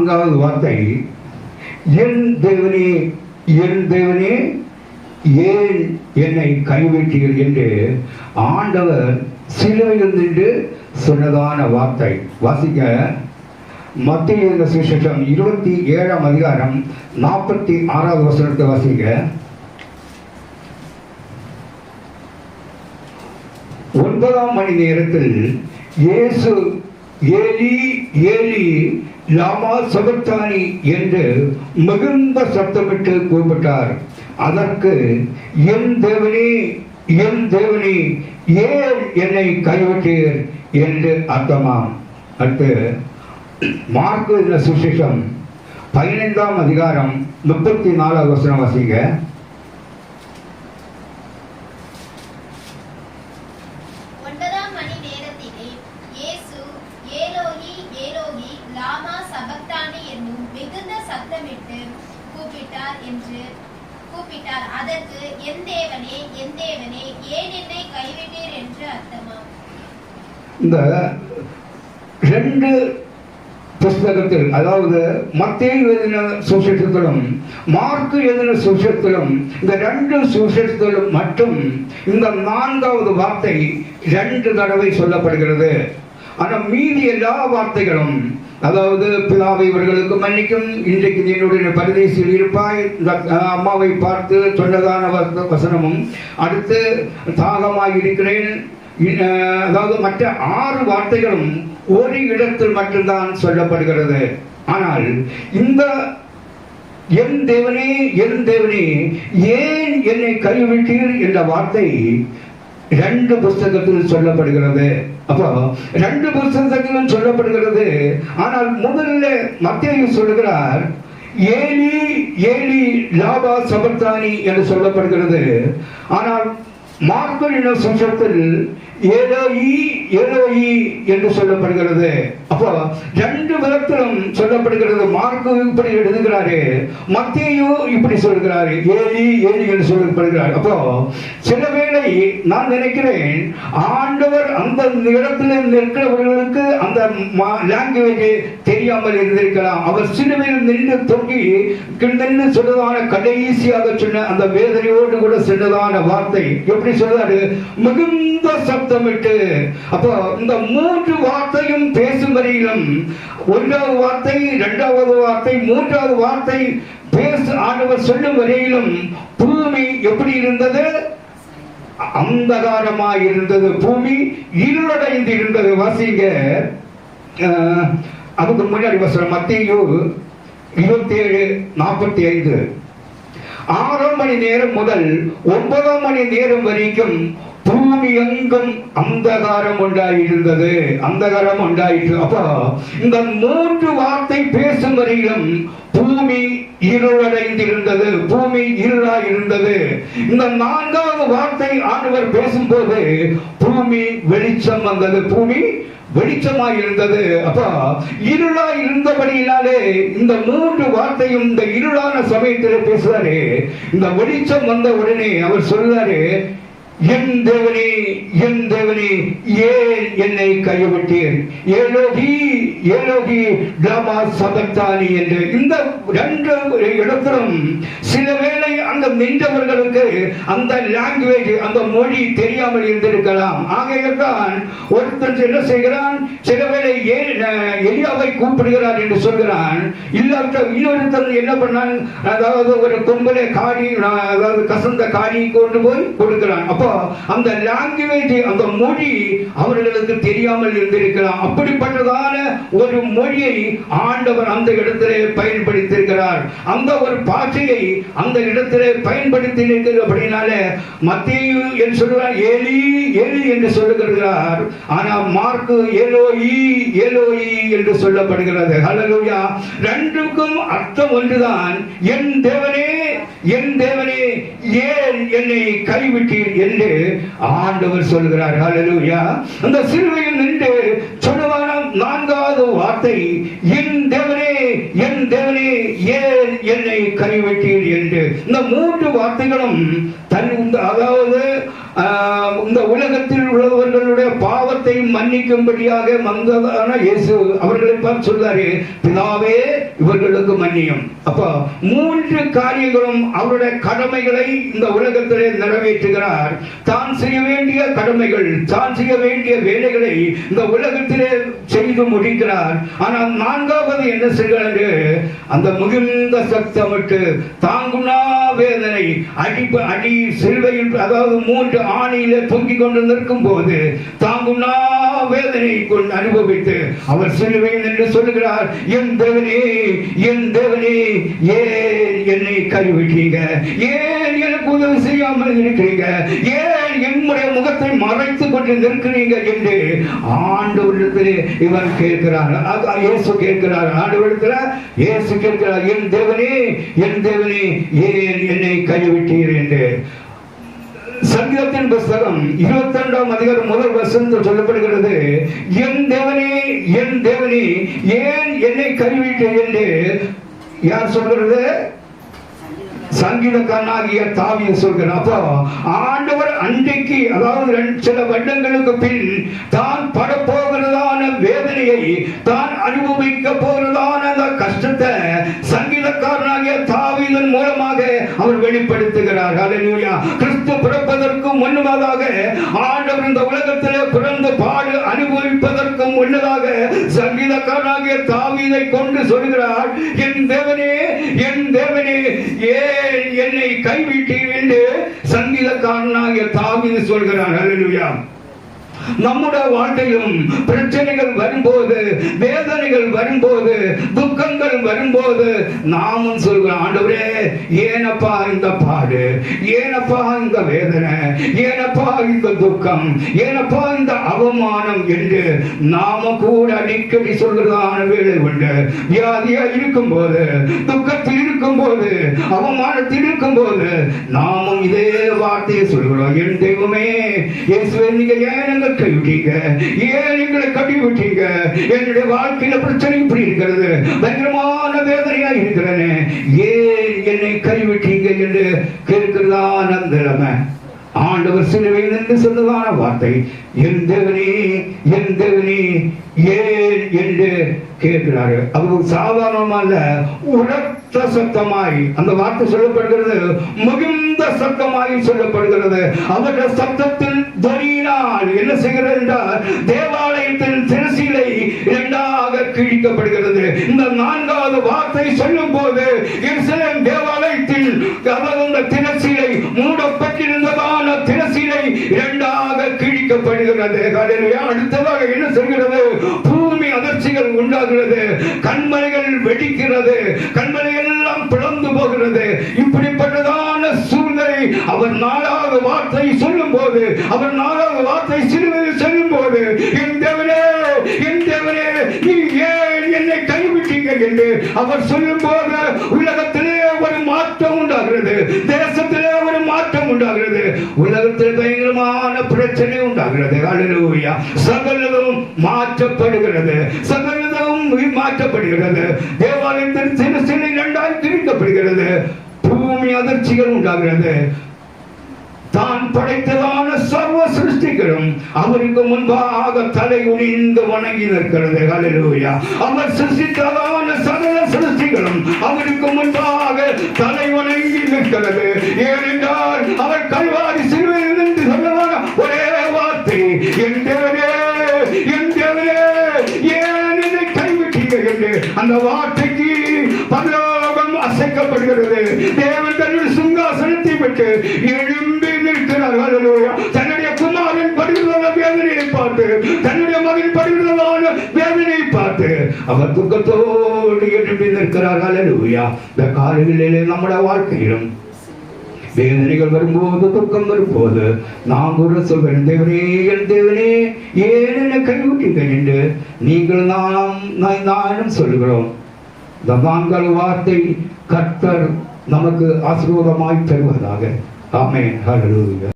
நான்காவது வார்த்தை. என் தேவனே என் தேவனே ஏன் என்னை கைவிட்டீர் என்று ஆண்டவர் சிலுவையில் நின்று சொன்னதான வார்த்தை. வாசிக்க. மத்திய இந்த சுவிசேஷம் இருபத்தி ஏழாம் அதிகாரம் நாற்பத்தி ஆறாவது வசனத்தை வாசிக்க. ஒன்பதாம் மணி நேரத்தில் இயேசு ஏலி ஏலி லாமா சபத்தானி என்று மிகுந்த சத்தமிட்டு கூப்பிட்டார் அதற்கு என் தேவனே என் தேவனே ஏன் என்னை கைவிட்டீர்? என்று அர்த்தமாம். அடுத்து மார்க்கு என்ற பதினைந்தாம் அதிகாரம் முப்பத்தி நாலாவது வசனம் வாசிங்க. ஒன்பதாம் மணி நேரத்திலே இயேசு ஏலோகி லாமா சபக்தானி என்னும் மிகுந்த சத்தமிட்டு கூப்பிட்டார் என்று கூப்பிட்டார். அதற்கு என் தேவனே என் தேவனே ஏன் என்னை கைவிட்டீர்? என்று அர்த்தமா இந்த ரெண்டு புஸ்தகத்தில் அதாவது மத்திய எழுதின சுசேஷத்திலும் மார்க்கு எழுதின சுசேஷத்திலும் இந்த ரெண்டு சுசேஷத்திலும் மட்டும் இந்த நான்காவது வார்த்தை ரெண்டு தடவை சொல்லப்படுகிறது. ஆனால் மீதி எல்லா வார்த்தைகளும் அதாவது பிதாவை இவர்களுக்கு மன்னிக்கும். இன்றைக்கு என்னுடைய பரதேசில் இருப்பாய். அம்மாவை பார்த்து சொன்னதான வசனமும் அடுத்து தாகமாய் இருக்கிறேன். அதாவது மற்ற ஆறு வார்த்தைகளும் ஒரு இடத்தில் மட்டும்தான் சொல்லப்படுகிறது. ஆனால் இந்த என் தேவனே என் தேவனே ஏன் என்னை கைவிட்டீர் என்ற வார்த்தை ரெண்டு புஸ்தகத்தில் சொல்லப்படுகிறது. அப்போ ரெண்டு புஸ்தகத்திலும் சொல்லப்படுகிறது. ஆனால் முதல்ல மத்திய சொல்லுகிறார் ஏலி ஏலி லாபா சபர்தானி என்று சொல்லப்படுகிறது. ஆனால் மார்க்கலின சுற்றத்தில் ஏலோயி ஏலோயி என்று சொல்லப்படுகிறது. அப்போ ரெண்டு விதத்திலும் சொல்லப்படுகிறது. மார்க்கு இப்படி எழுதுகிறாரு மத்தியும் இப்படி சொல்கிறாரு ஏழி ஏழி என்று சொல்லப்படுகிறார். அப்போ சில வேளை நான் நினைக்கிறேன் ஆண்டவர் அந்த இடத்துல நிற்கிறவர்களுக்கு அந்த லாங்குவேஜ் தெரியாமல் இருந்திருக்கலாம். அவர் சிலுவையில் நின்று தொங்கி நின்று சொன்னதான கடைசியாக சொன்ன அந்த வேதனையோடு கூட சொன்னதான வார்த்தை எப்படி சொல்றாரு மிகுந்த சப்தமிட்டு. அப்போ இந்த மூன்று வார்த்தையும் ஆவியிலும் ஒன்றாவது வார்த்தை இரண்டாவது வார்த்தை மூன்றாவது வார்த்தை பேசு ஆண்டவர் சொல்லும் வரையிலும் பூமி எப்படி இருந்தது? அந்தகாரமாய் இருந்தது. பூமி இருளடைந்து இருந்தது வாசிங்க அதுக்கு முன்னாடி வசனம் மத்திய இருபத்தி ஏழு நாற்பத்தி ஐந்து ஆறாம் மணி நேரம் முதல் ஒன்பதாம் மணி நேரம் வரைக்கும் பூமி எங்கும் அந்தகாரம் உண்டாயிருந்தது. அந்தகாரம் உண்டாயிற்று. அப்போ இந்த மூன்று வார்த்தை பேசும் வரையிலும் பூமி இருளடைந்திருந்தது. பூமி இருளாய் இருந்தது இந்த நான்காவது வார்த்தை ஆண்டவர் பேசும்போது பூமி வெளிச்சம் வந்தது. பூமி வெளிச்சமாய் இருந்தது அப்போ இருளாய் இருந்தபடியினாலே இந்த மூன்று வார்த்தையும் இந்த இருளான சமயத்தில் பேசுறாரு இந்த வெளிச்சம் வந்த உடனே அவர் சொல்றாரு என் தேவனே என் தேவனே ஏன் என்னை கைவிட்டீர்? ஏலோகி ஏலோகி டாமா சபத்தானி என்று இந்த ரெண்டு இடத்திலும் சில வேளை அந்த நின்றவர்களுக்கு அந்த லாங்குவேஜ் அந்த மொழி தெரியாமல் இருந்திருக்கலாம். ஆகையத்தான் ஒருத்தன் என்ன செய்கிறான்? சில வேளை எளியாவை எலியாவை கூப்பிடுகிறார் என்று சொல்கிறான். இல்லாட்ட இன்னொருத்தர் என்ன பண்ணான்? அதாவது ஒரு கொம்பலை காடி அதாவது கசந்த காடி கொண்டு போய் கொடுக்கிறான். அப்போ அந்த லாங்குவேஜ் அந்த மொழி அவர்களுக்கு தெரியாமல் இருந்திருக்கலாம். அப்படிப்பட்டதான ஒரு மொழியை ஆண்டவர் அந்த இடத்திலே பயன்படுத்தியிருக்கிறார். அந்த ஒரு பாஷையை அந்த இடத்திலே பயன்படுத்தி இருக்கிறபடினால மத்திய என்று சொல்கிறார் ஏலி ஏலி என்று சொல்லுகிறார். ஆனால் மார்க்கு ஏலோயி ஏலோயி என்று சொல்லப்படுகிறது. ஹalleluya. ரெண்டுக்கும் அர்த்தம் ஒன்றுதான். என் தேவனே என் தேவனே ஏன் என்னை கைவிட்டீர் என்று ஆண்டவர் சொல்கிறார் ஹalleluya. அந்த சிறுவையில் நின்று சொல்லுவான நான்காவது வார்த்தை என் தேவனே என் தேவனே ஏன் என்னை கைவிட்டீர் என்று? இந்த மூன்று வார்த்தைகளும் தன் இந்த- அதாவது இந்த உலகத்தில் உள்ளவர்களுடைய பாவத்தை மன்னிக்கும்படியாக வந்ததான இயேசு அவர்களை பார்த்து சொல்றாரு பிதாவே இவர்களுக்கு மன்னியும். அப்போ மூன்று காரியங்களும் அவருடைய கடமைகளை இந்த உலகத்திலே நிறைவேற்றுகிறார். தான் செய்ய வேண்டிய கடமைகள் தான் செய்ய வேண்டிய வேலைகளை இந்த உலகத்திலே செய்து முடிக்கிறார். ஆனால் நான்காவது என்ன செய்கிறார்? என்று அந்த மிகுந்த சத்தமிட்டு தாங்குனா வேதனை அடி அடி சிலுவையில் அதாவது மூன்று ஆணையில தொங்கிக் கொண்டு நிற்கும் போது தாங்குனா வேதனை கொண்டு அனுபவித்து அவர் சொல்லுவேன் என்று சொல்லுகிறார். என் தேவனே என் தேவனே ஏன் என்னை கைவிட்டீங்க ஏன் எனக்கு உதவி செய்யாமல் இருக்கிறீங்க? ஏன் என்னுடைய முகத்தை மறைத்துக் கொண்டு நிற்கிறீங்க என்று ஆண்டவரிடத்தில் இவர் கேட்கிறார் இயேசு கேட்கிறார். ஆண்டவரிடத்தில் இயேசு கேட்கிறார். என் தேவனே என் தேவனே ஏன் என்னை கைவிட்டீர் என்று. சங்கீதத்தின் புஸ்தகம் இருபத்தி ரெண்டாம் அதிகாரம் முதல் வசனத்தில் சொல்லப்படுகிறது. என் தேவனே என் தேவனே ஏன் என்னை கருவிட்டேன் என்று யார் சொல்கிறது? சங்கீதக்காரனாகிய தாவிய சொல்கிறார் அப்போ ஆண்டவர் அன்றைக்கு அதாவது ரெண்டு- சில வருடங்களுக்கு பின் தான் படப்போகிறதான வேதனையை தான் அனுபவிக்க போகிறதான அந்த கஷ்டத்தை சங்கீதக்காரனாகிய ஆவியின் மூலமாக அவர் வெளிப்படுத்துகிறார். ஹalleluya கிறிஸ்து பிறப்பதற்கு முன்னதாக ஆண்டவர் இந்த உலகத்திலே பிறந்து பாடு அனுபவிப்பதற்கு முன்னதாக சங்கீதக்காரனாகிய தாவீதை கொண்டு சொல்கிறார் என் தேவனே என் தேவனே ஏன் என்னை கைவிட்டீர்? என்று சங்கீதக்காரனாகிய தாவீது சொல்கிறார். ஹalleluya நம்முடைய வாழ்க்கையும் பிரச்சனைகள் வரும்போது வேதனைகள் வரும்போது துக்கங்கள் வரும்போது நாமும் சொல்கிறோம் ஆண்டவரே ஏனப்பா இந்த பாடு ஏனப்பா இந்த வேதனை ஏனப்பா இந்த துக்கம் ஏனப்பா இந்த அவமானம் என்று நாம கூட அடிக்கடி சொல்கிறதான வேலை உண்டு. வியாதியா இருக்கும் போது துக்கத்தில் இருக்கும் போது அவமானத்தில் இருக்கும் போது நாமும் இதே வார்த்தையை சொல்கிறோம் என் தெய்வமே நீங்க ஏன் எங்களை விட்டீங்க. ஏன் எங்களை கட்டி விட்டீங்க? என்னுடைய வாழ்க்கையில பிரச்சனை இப்படி இருக்கிறது. பயங்கரமான வேதனையா இருக்கிறேனே. ஏன் என்னை கைவிட்டீங்க என்று கேட்கிறதான அந்த நிலைமை. ஆண்டவர் சிலுவையில் நின்று சொல்லுவான வார்த்தை என் தேவனே என் தேவனே ஏன் என்று கேட்கிறாரு. அவர் சாதாரணமல்ல உரத்த சத்தமாய் அந்த வார்த்தை சொல்லப்படுகிறது மிகுந்த சத்தமாய் சொல்லப்படுகிறது. அவர்கள் சத்தத்தில் துணியினால் என்ன செய்கிறது என்றால் தேவாலயத்தின் திருசிலை இரண்டாக கிழிக்கப்படுகிறது. இந்த நான்காவது வார்த்தை சொல்லும் போது எருசலேம் தேவாலயத்தில் அதாவது அந்த தினசீலை மூடப்பட்டிருந்ததான தினசீலை இரண்டாக கிழிக்கப்படுகிறது. அடுத்ததாக என்ன செய்கிறது கண்மலைகள் வெடிக்கிறது. கண்மலைகள் எல்லாம் பிளந்து போகிறது. இப்படிப்பட்டதான சூழ்நிலை அவர் நாலாவது வார்த்தை சொல்லும் போது அவர் நாலாவது வார்த்தை சிறுவையில் சொல்லும் போது என் தேவனே என் தேவனே நீ ஏன் என்னை கைவிட்டீங்க? என்று அவர் சொல்லும் போது உலகத்திலே ஒரு மாற்றம் உண்டாகிறது. தேசத்திலே ஒரு மாற்றம் உண்டாகிறது. உலகத்தில் பயங்கரமான பிரச்சனை உண்டாகிறது. அல்லேலூயா சகலதும் மாற்றப்படுகிறது. சகலதும் மாற்றப்படுகிறது. தேவாலயத்தின் சிறு சிறு இரண்டாய் பிரிக்கப்படுகிறது. பூமி அதிர்ச்சிகள் உண்டாகிறது. தான் படைத்ததான சர்வ சிருஷ்டிகளும் அவருக்கு முன்பாக தலை குனிந்து வணங்கி நிற்கிறது. ஹalleluya. அவர் சிருஷ்டித்ததான சகல சிருஷ்டிகளும் அவருக்கு முன்பாக தலை வணங்கி நிற்கிறது. ஏனென்றால் அவர் கல்வாரி அந்த வார்த்தைக்கு பரலோகம் அசைக்கப்படுகிறது. தேவன் தன்னுடைய சிங்காசனத்தை விட்டு எழும்பி நிற்கிறார். தன்னுடைய குமாரன் படுகிறதான வேதனையை பார்த்து தன்னுடைய மகன் படுகிறதான வேதனையை பார்த்து அவர் துக்கத்தோடு எழும்பி நிற்கிறார். ஹalleluya. இந்த காலங்களிலே நம்முடைய வாழ்க்கையிலும் வேதனைகள் வரும்போது துக்கம் வரும்போது நான் கூட சொல்வேன் தேவனே என் தேவனே ஏன் என்னை கைவிட்டீங்க என்று நீங்கள் நாம் நானும் சொல்கிறோம் இந்த நான்காவது வார்த்தை கர்த்தர் நமக்கு ஆசீர்வாதமாய் தருவதாக. ஆமென். ஹalleluya.